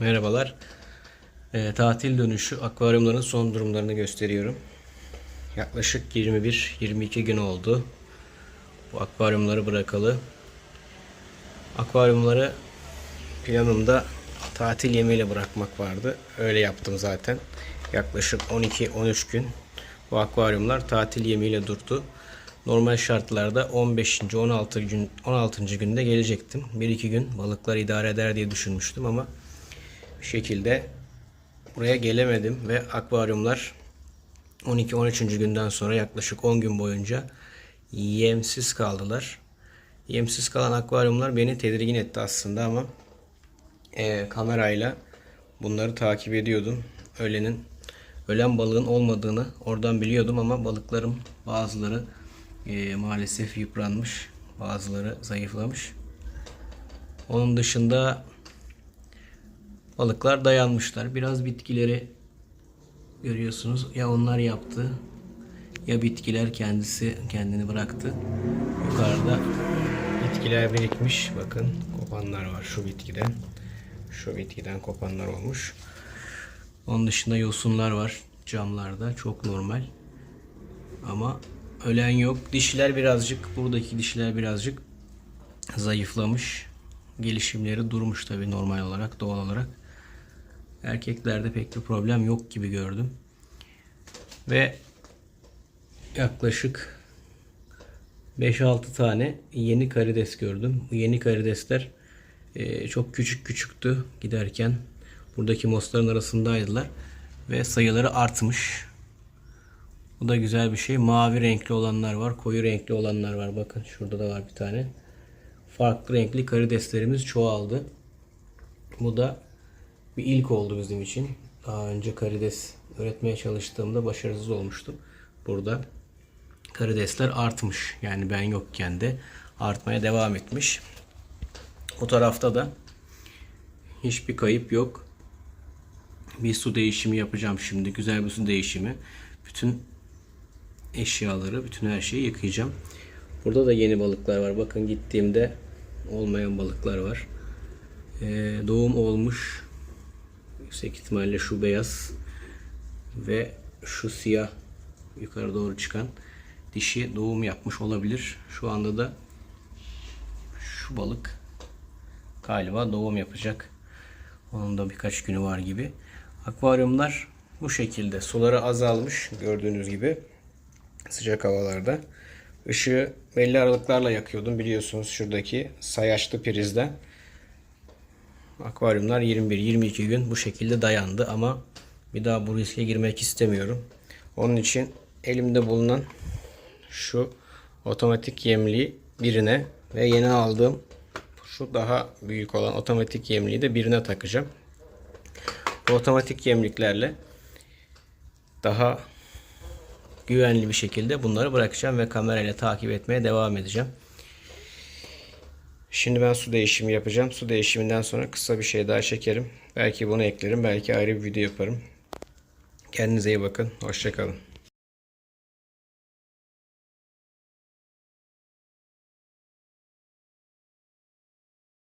Merhabalar. Ee, tatil dönüşü akvaryumların son durumlarını gösteriyorum. Yaklaşık 21-22 gün oldu. Bu akvaryumları bırakalı. Akvaryumları planımda tatil yemiyle bırakmak vardı. Öyle yaptım zaten. Yaklaşık 12-13 gün bu akvaryumlar tatil yemiyle durdu. Normal şartlarda 15. 16. gün 16. günde gelecektim. 1-2 gün balıklar idare eder diye düşünmüştüm ama şekilde buraya gelemedim ve akvaryumlar 12-13. günden sonra yaklaşık 10 gün boyunca yemsiz kaldılar. Yemsiz kalan akvaryumlar beni tedirgin etti aslında ama e, kamerayla bunları takip ediyordum. Ölenin ölen balığın olmadığını oradan biliyordum ama balıklarım bazıları e, maalesef yıpranmış, bazıları zayıflamış. Onun dışında balıklar dayanmışlar. Biraz bitkileri görüyorsunuz. Ya onlar yaptı ya bitkiler kendisi kendini bıraktı. Yukarıda bitkiler birikmiş. Bakın kopanlar var şu bitkiden. Şu bitkiden kopanlar olmuş. Onun dışında yosunlar var camlarda. Çok normal. Ama ölen yok. Dişiler birazcık buradaki dişiler birazcık zayıflamış. Gelişimleri durmuş tabii normal olarak, doğal olarak. Erkeklerde pek bir problem yok gibi gördüm. Ve yaklaşık 5-6 tane yeni karides gördüm. Bu yeni karidesler e, çok küçük küçüktü giderken. Buradaki mosların arasındaydılar. Ve sayıları artmış. Bu da güzel bir şey. Mavi renkli olanlar var. Koyu renkli olanlar var. Bakın şurada da var bir tane. Farklı renkli karideslerimiz çoğaldı. Bu da bir ilk oldu bizim için. Daha önce karides öğretmeye çalıştığımda başarısız olmuştum. Burada karidesler artmış. Yani ben yokken de artmaya devam etmiş. O tarafta da hiçbir kayıp yok. Bir su değişimi yapacağım şimdi. Güzel bir su değişimi. Bütün eşyaları, bütün her şeyi yıkayacağım. Burada da yeni balıklar var. Bakın gittiğimde olmayan balıklar var. Ee, doğum olmuş. Yüksek ihtimalle şu beyaz ve şu siyah yukarı doğru çıkan dişi doğum yapmış olabilir. Şu anda da şu balık galiba doğum yapacak. Onun da birkaç günü var gibi. Akvaryumlar bu şekilde. Suları azalmış gördüğünüz gibi sıcak havalarda. Işığı belli aralıklarla yakıyordum biliyorsunuz şuradaki sayaçlı prizden. Akvaryumlar 21-22 gün bu şekilde dayandı ama bir daha bu riske girmek istemiyorum. Onun için elimde bulunan şu otomatik yemliği birine ve yeni aldığım şu daha büyük olan otomatik yemliği de birine takacağım. Bu otomatik yemliklerle daha güvenli bir şekilde bunları bırakacağım ve kamerayla takip etmeye devam edeceğim. Şimdi ben su değişimi yapacağım. Su değişiminden sonra kısa bir şey daha çekerim. Belki bunu eklerim. Belki ayrı bir video yaparım. Kendinize iyi bakın. Hoşçakalın.